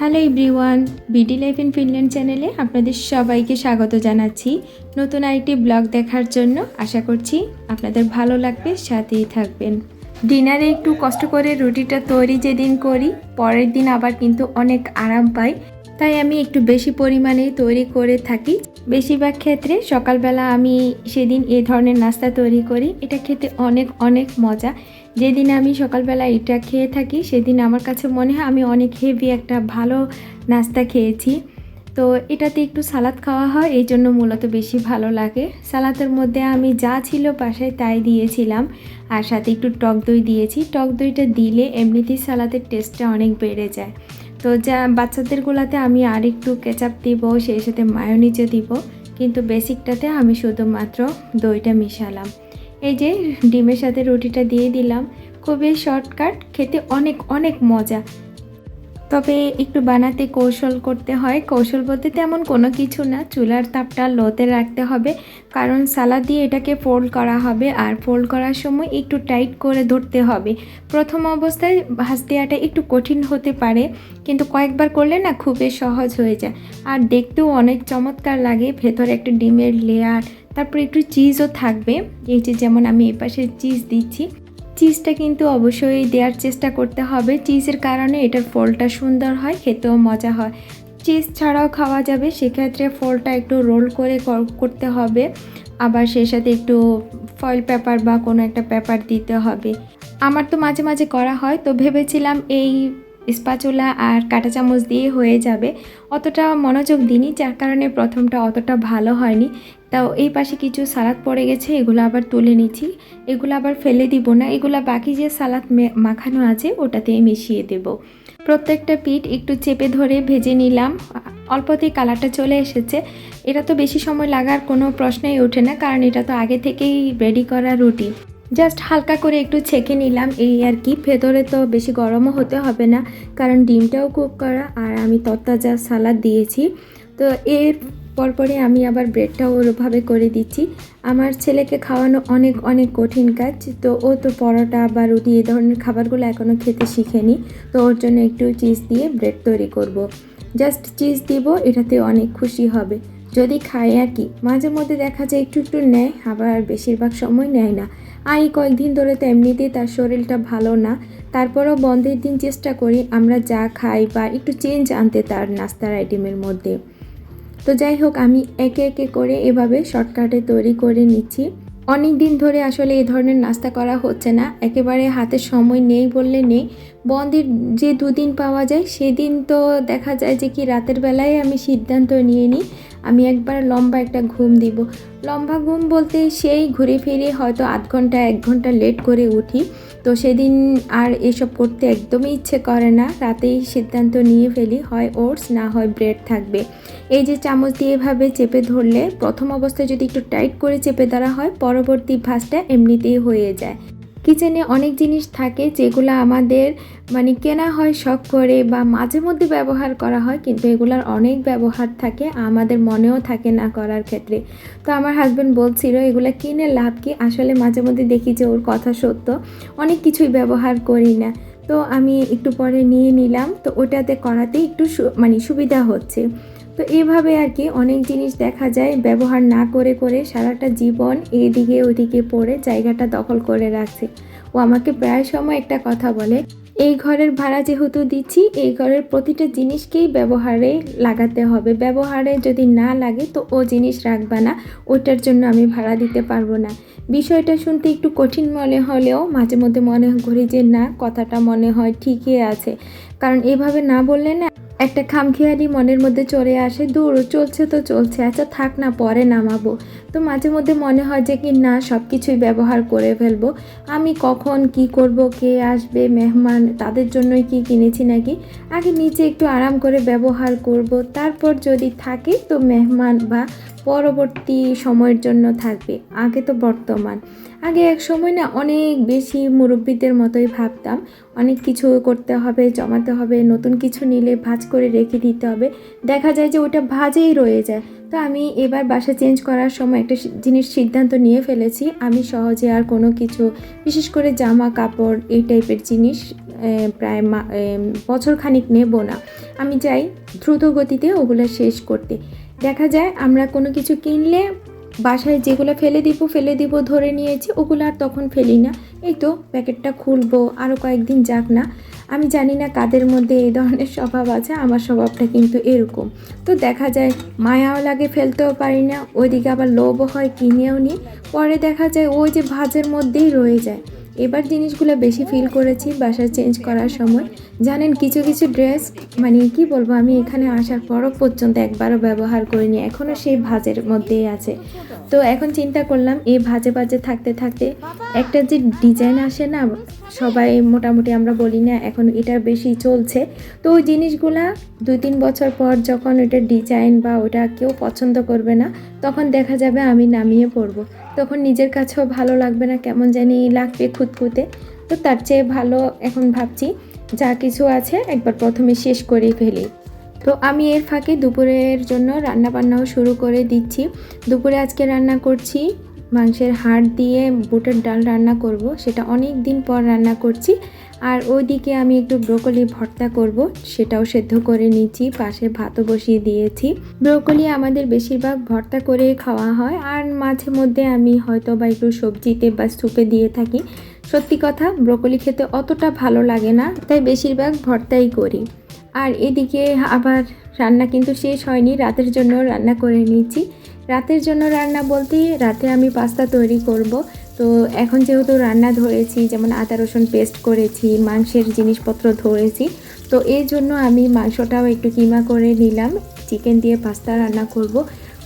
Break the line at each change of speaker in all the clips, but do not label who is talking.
Hello everyone, BD life in Finland চ্যানেলে আপনাদের সবাইকে স্বাগত জানাচ্ছি। নতুন আরেকটি ব্লগ দেখার জন্য আশা করছি আপনাদের ভালো লাগবে, সাথেই থাকবেন। ডিনারে একটু কষ্ট করে রুটিটা তৈরি যেদিন করি, পরের দিন আবার কিন্তু অনেক আরাম পাই। তাই আমি একটু বেশি পরিমাণে তৈরি করে থাকি। বেশিরভাগ ক্ষেত্রে সকালবেলা আমি সেদিন এ ধরনের নাস্তা তৈরি করি। এটা খেতে অনেক অনেক মজা। যেদিন আমি সকালবেলা এটা খেয়ে থাকি, সেদিন আমার কাছে মনে হয় আমি অনেক হেভি একটা ভালো নাস্তা খেয়েছি। তো এটাতে একটু সালাদ খাওয়া হয়, এই জন্য মূলত বেশি ভালো লাগে। সালাদের মধ্যে আমি যা ছিল বাসায় তাই দিয়েছিলাম। আর সাথে একটু টক দই দিয়েছি। টক দইটা দিলে এমনিতেই সালাদের টেস্টটা অনেক বেড়ে যায়। তো যা, বাচ্চাদের গুলাতে আমি আর একটু কেচাপ দিব, সেই সাথে মায়োনিজও দিব। কিন্তু বেসিকটাতে আমি শুধুমাত্র দইটা মিশালাম। এই যে ডিমের সাথে রুটিটা দিয়ে দিলাম। খুবই শর্টকাট খেতে অনেক অনেক মজা। তবে একটু বানাতে কৌশল করতে হয়। কৌশল বলতে তেমন কোনো কিছু না। চুলার তাপটা লোতে রাখতে হবে। কারণ সালাদ দিয়ে এটাকে ফোল্ড করা হবে। আর ফোল্ড করার সময় একটু টাইট করে ধরতে হবে। প্রথম অবস্থায় ভাজ দেওয়াটা একটু কঠিন হতে পারে। কিন্তু কয়েকবার করলে না খুবই সহজ হয়ে যায়। আর দেখতেও অনেক চমৎকার লাগে। ভেতরে একটা ডিমের লেয়ার তারপর একটু চিজও থাকবে। এই যে যেমন আমি এপাশে চিজ দিচ্ছি। চিজটা কিন্তু অবশ্যই দেওয়ার চেষ্টা করতে হবে। চিজের কারণে এটার ফলটা সুন্দর হয়, খেতেও মজা হয়। চিজ ছাড়াও খাওয়া যাবে, সেক্ষেত্রে ফলটা একটু রোল করে করতে হবে। আবার সেই সাথে একটু ফয়েল পেপার বা কোনো একটা পেপার দিতে হবে। আমার তো মাঝে মাঝে করা হয়, তো ভেবেছিলাম এই স্পাচুলা আর কাঁটা চামচ দিয়ে হয়ে যাবে। অতটা মনোযোগ দিইনি, যার কারণে প্রথমটা অতটা ভালো হয়নি। তাও এই পাশে কিছু সালাদ পড়ে গেছে, এগুলো আবার তুলে নিচ্ছি। এগুলো আবার ফেলে দিব না, এগুলো বাকি যে সালাদ মাখানো আছে, ওটাতে মিশিয়ে দেব। প্রত্যেকটা পিঠ একটু চেপে ধরে ভেজে নিলাম। অল্পতেই কালারটা চলে এসেছে। এটা তো বেশি সময় লাগার কোনো প্রশ্নই ওঠে না, কারণ এটা তো আগে থেকেই রেডি করা রুটি। জাস্ট হালকা করে একটু ছেঁকে নিলাম। এই আর কি, ভেতরে তো বেশি গরমও হতে হবে না, কারণ ডিমটাও কুক করা, আর আমি তত্তাজা সালাদ দিয়েছি। তো এর পরপরে আমি আবার ব্রেডটাও ওরভাবে করে দিচ্ছি। আমার ছেলেকে খাওয়ানো অনেক অনেক কঠিন কাজ, তো ও তো পরোটা বা রুটি এই ধরনের খাবারগুলো এখনও খেতে শিখেনি, তো ওর জন্য একটু চিজ দিয়ে ব্রেড তৈরি করব। জাস্ট চিজ দিব, এটাতে অনেক খুশি হবে। যদি খায় আর কি মাঝে মধ্যে দেখা যায় একটু একটু নেয়, আবার বেশিরভাগ সময় নেয় না। আর এই কয়েকদিন ধরে তো এমনিতেই তার শরীরটা ভালো না। তারপরেও বন্ধের দিন চেষ্টা করি আমরা যা খাই বা একটু চেঞ্জ আনতে তার নাস্তার আইটেমের মধ্যে। তো যাই হোক, আমি একে একে করে এভাবে শর্টকাটে তৈরি করে নিচ্ছি। অনেক দিন ধরে আসলে এই ধরনের নাস্তা করা হচ্ছে না। একেবারে হাতে সময় নেই বললে নেই। বন্ধের যে দুদিন পাওয়া যায়, সেদিন তো দেখা যায় যে কি রাতের বেলায় আমি সিদ্ধান্ত নিয়ে নিই। আমি একবার লম্বা একটা ঘুম দিব। লম্বা ঘুম বলতে সেই ঘুরে ফিরে হয়তো আধ ঘণ্টা, এক ঘণ্টা লেট করে উঠি। তো সেদিন আর এসব করতে একদমই ইচ্ছে করে না। রাতেই সিদ্ধান্ত নিয়ে ফেলি, হয় ওটস না হয় ব্রেড থাকবে। এই যে চামচ দিয়ে এভাবে চেপে ধরলে, প্রথম অবস্থায় যদি একটু টাইট করে চেপে ধরা হয়, পরবর্তী ভাঁজটা এমনিতেই হয়ে যায়। কিচেনে অনেক জিনিস থাকে যেগুলো আমাদের মানে কেনা হয় শখ করে বা মাঝে মধ্যে ব্যবহার করা হয়, কিন্তু এগুলার অনেক ব্যবহার থাকে, আমাদের মনেও থাকে না করার ক্ষেত্রে। তো আমার হাজব্যান্ড বলছিল, এগুলো কিনে লাভ কি? আসলে মাঝে মধ্যে দেখি যে ওর কথা সত্য, অনেক কিছুই ব্যবহার করি না। তো আমি একটু পরে নিয়ে নিলাম, তো ওটাতে করাতে একটু মানে সুবিধা হচ্ছে। তো এভাবে আর কি অনেক জিনিস দেখা যায়, ব্যবহার না করে করে সারাটা জীবন এদিকে ওদিকে পড়ে জায়গাটা দখল করে রাখছে। ও আমাকে প্রায় সময় একটা কথা বলে, এই ঘরের ভাড়া যেহেতু দিচ্ছি, এই ঘরের প্রতিটা জিনিসকেই ব্যবহারে লাগাতে হবে। ব্যবহারে যদি না লাগে তো ও জিনিস রাখবা না, ওটার জন্য আমি ভাড়া দিতে পারব না। বিষয়টা শুনতে একটু কঠিন মনে হলেও মাঝে মধ্যে মনে করি যে না, কথাটা মনে হয় ঠিকই আছে। কারণ এভাবে না বললে না একটা খামখেয়ালি মনের মধ্যে চলে আসে, দূর, চলছে তো চলছে আচ্ছা থাক না, পরে নামাবো। তো মাঝে মধ্যে মনে হয় যে কি না সব কিছুই ব্যবহার করে ফেলব। আমি কখন, কি করব, কে আসবে, মেহমান, তাদের জন্যই কি কিনেছি নাকি? আগে নিচে একটু আরাম করে ব্যবহার করব। তারপর যদি থাকে তো মেহমান বা পরবর্তী সময়ের জন্য থাকবে। আগে তো বর্তমান। আগে এক সময় না অনেক বেশি মুরব্বীদের মতোই ভাবতাম। অনেক কিছু করতে হবে, জমাতে হবে, নতুন কিছু নিলে ভাজ করে রেখে দিতে হবে। দেখা যায় যে ওটা ভাজেই রয়ে যায়। তো আমি এবার বাসা চেঞ্জ করার সময় একটা জিনিস সিদ্ধান্ত নিয়ে ফেলেছি। আমি সহজে আর কোনো কিছু, বিশেষ করে জামা কাপড় এই টাইপের জিনিস প্রায় বছর খানিক নেব না। আমি চাই দ্রুত গতিতে ওগুলো শেষ করতে। দেখা যায় আমরা কোনো কিছু কিনলে বাসায় যেগুলো ফেলে দিব ফেলে দিব, ধরে নিয়েছি, ওগুলো আর তখন ফেলি না। এই তো প্যাকেটটা খুলবো আরও কয়েকদিন যাক না। আমি জানি না কাদের মধ্যে এই ধরনের স্বভাব আছে, আমার স্বভাবটা কিন্তু এরকম। তো দেখা যায় মায়াও লাগে, ফেলতেও পারি না। ওইদিকে আবার লোভও হয়, কিনেও নিই পরে দেখা যায় ওই যে ভাজের মধ্যেই রয়ে যায়। এবার জিনিসগুলো বেশি ফিল করেছি বাসা চেঞ্জ করার সময়। জানেন, কিছু কিছু ড্রেস মানে কি বলব, আমি এখানে আসার পরও পর্যন্ত একবারও ব্যবহার করিনি এখনও সেই ভাজের মধ্যেই আছে। তো এখন চিন্তা করলাম, এই ভাজে ভাজে থাকতে থাকতে একটা যে ডিজাইন আসে না, সবাই মোটামুটি আমরা বলি না, এখন এটা বেশি চলছে। তো ওই জিনিসগুলা দুই তিন বছর পর যখন ওটার ডিজাইন বা ওটা কেউ পছন্দ করবে না, তখন দেখা যাবে আমি নামিয়ে পড়ব তখন নিজের কাছেও ভালো লাগবে না, কেমন জানি লাগবে খুঁতখুঁতে। তো তার চেয়ে ভালো এখন ভাবছি যা কিছু আছে একবার প্রথমে শেষ করেই ফেলি। তো আমি এর ফাঁকে দুপুরের জন্য রান্না বান্নাও শুরু করে দিচ্ছি। দুপুরে আজকে রান্না করছি মাংসের হাড় দিয়ে বুটের ডাল রান্না করব। সেটা অনেক দিন পর রান্না করছি। আর ওইদিকে আমি একটু ব্রোকলি ভর্তা করব। সেটাও সেদ্ধ করে নিচ্ছি, পাশে ভাতও বসিয়ে দিয়েছি। ব্রোকলি আমাদের বেশিরভাগ ভর্তা করে খাওয়া হয়। আর মাঝে মধ্যে আমি হয়তো বা একটু সবজিতে বা স্যুপে দিয়ে থাকি। সত্যি কথা, ব্রোকলি খেতে অতটা ভালো লাগে না, তাই বেশিরভাগ ভর্তাই করি। আর এদিকে আবার রান্না কিন্তু শেষ হয়নি, রাতের জন্য রান্না করে নিয়েছি। রাতের জন্য রান্না বলতে রাতে আমি পাস্তা তৈরি করব। তো এখন যেহেতু রান্না ধরেছি, যেমন আদা রসুন পেস্ট করেছি, মাংসের জিনিসপত্র ধরেছি, তো এই জন্য আমি মাংসটাও একটু কিমা করে নিলাম। চিকেন দিয়ে পাস্তা রান্না করব।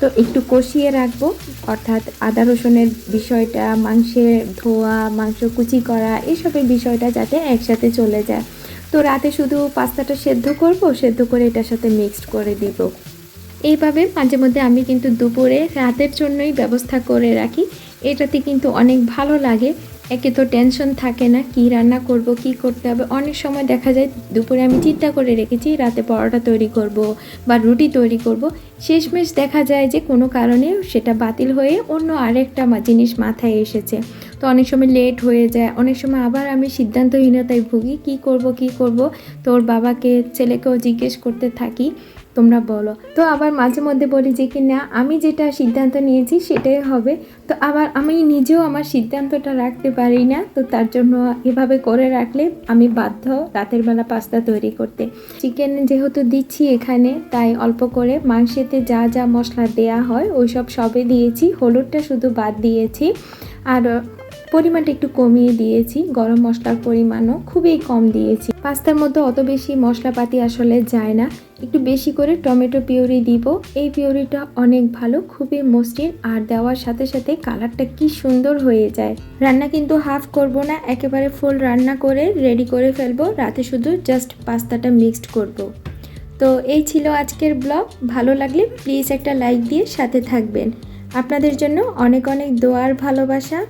তো একটু কষিয়ে রাখব। অর্থাৎ আদা রসুনের বিষয়টা, মাংসের ধোয়া, মাংস কুচি করা, এসবের বিষয়টা যাতে একসাথে চলে যায়। তো রাতে শুধু পাস্তাটা সেদ্ধ করব, সেদ্ধ করে এটার সাথে মিক্সড করে দিব। এইভাবে মাঝে মধ্যে আমি কিন্তু দুপুরে রাতের জন্যই ব্যবস্থা করে রাখি। এটাতে কিন্তু অনেক ভালো লাগে। একে তো টেনশন থাকে না, কি রান্না করব, কি করতে হবে। অনেক সময় দেখা যায় দুপুরে আমি চিন্তা করে রেখেছি, রাতে পরোটা তৈরি করব বা রুটি তৈরি করব। শেষমেশ দেখা যায় যে কোনো কারণে সেটা বাতিল হয়ে অন্য আরেকটা জিনিস মাথায় এসেছে। তো অনেক সময় লেট হয়ে যায়, অনেক সময় আবার আমি সিদ্ধান্তহীনতায় ভুগি, কি করব কি করব? তোর বাবাকে, ছেলেকেও জিজ্ঞেস করতে থাকি। তোমরা বলো। তো আবার মাঝে মধ্যে বলি যে কি না, আমি যেটা সিদ্ধান্ত নিয়েছি সেটাই হবে। তো আবার আমি নিজেও আমার সিদ্ধান্তটা রাখতে পারি না, তো তার জন্য এভাবে করে রাখলে আমি বাধ্য রাতের বেলা পাস্তা তৈরি করতে। চিকেন যেহেতু দিচ্ছি এখানে, তাই অল্প করে মাংসেতে যা যা মশলা দেয়া হয়, ওইসব সবে দিয়েছি। হলুদটা শুধু বাদ দিয়েছি। আর পরিমাণটা একটু কমিয়ে দিয়েছি, গরম মশলার পরিমাণও খুবই কম দিয়েছি। পাস্তার মধ্যে অত বেশি মশলাপাতি আসলে যায় না। একটু বেশি করে টমেটো পিউরি দিব। এই পিউরিটা অনেক ভালো, খুবই মসৃণ আর দেওয়ার সাথে সাথে কালারটা কি সুন্দর হয়ে যায়। রান্না কিন্তু হাফ করব না, একেবারে ফুল রান্না করে রেডি করে ফেলব। রাতে শুধু জাস্ট পাস্তাটা মিক্সড করব। তো এই ছিল আজকের ব্লগ ভালো লাগলে প্লিজ একটা লাইক দিয়ে সাথে থাকবেন। আপনাদের জন্য অনেক অনেক দোয়ার ভালোবাসা।